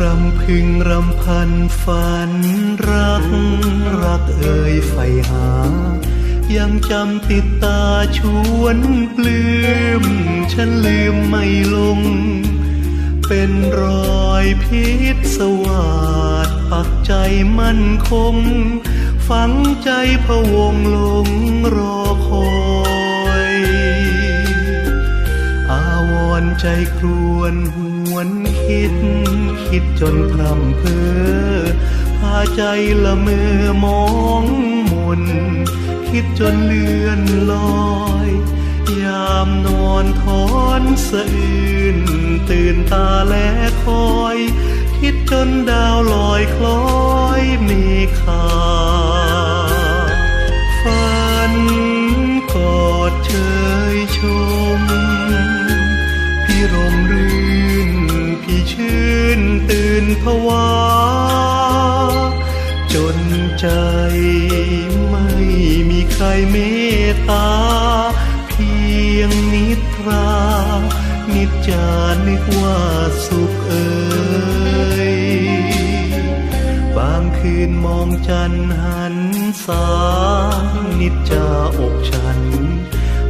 รำพึงรำพันฝันรัก รักเอ่ยไฟหา ยังจำติดตาชวนปลื้มฉันลืมไม่ลง เป็นรอยพิษสวาดปักใจมั่นคง ฝังใจพะวงลงรอคอย อาวรใจครวนหวน คิด คิดจนพร่ำเพอพาใจละเมอมองมน คิดจนเลือนลอย ยามนอนทอนสะอื่นตื่นตาและคอย คิดจนดาวลอยคล้อยเมฆาฝันกอดเชยชม พี่รมรื่นพี่ ชื่นตื่นผวา จนใจไม่มีใครเมตตา เพียงนิทรา นิจจานึกว่าสุขเอ่ยบางคืนมองจันหันสานิจจาอกฉัน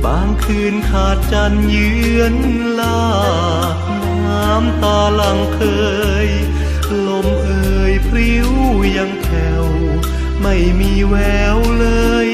บางคืนขาดจันเยือนลาำตาลังเคย ลมเอ่ยพริ้วยังแผ่วไม่มีแววเลย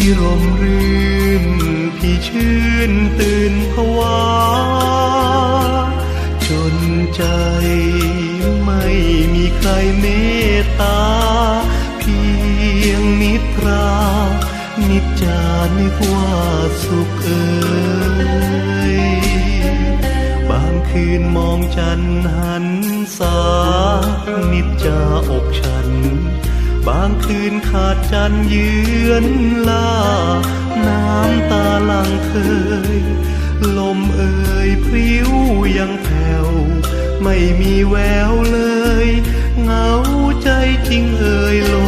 พี่รมรื่น พี่ชื่นตื่นผวา จนใจไม่มีใครเมตตา เพียงนิทรา นิจจานึกว่าสุขเอ่ยบางคืนมองจันหันสา นิจจาอกฉัน บางคืนขาดจันเยือนลา น้ำตาลังเคย ลมเอ่ยพริ้วยังแผ่ว ไม่มีแววเลย เหงาใจจริงเอ่ยลม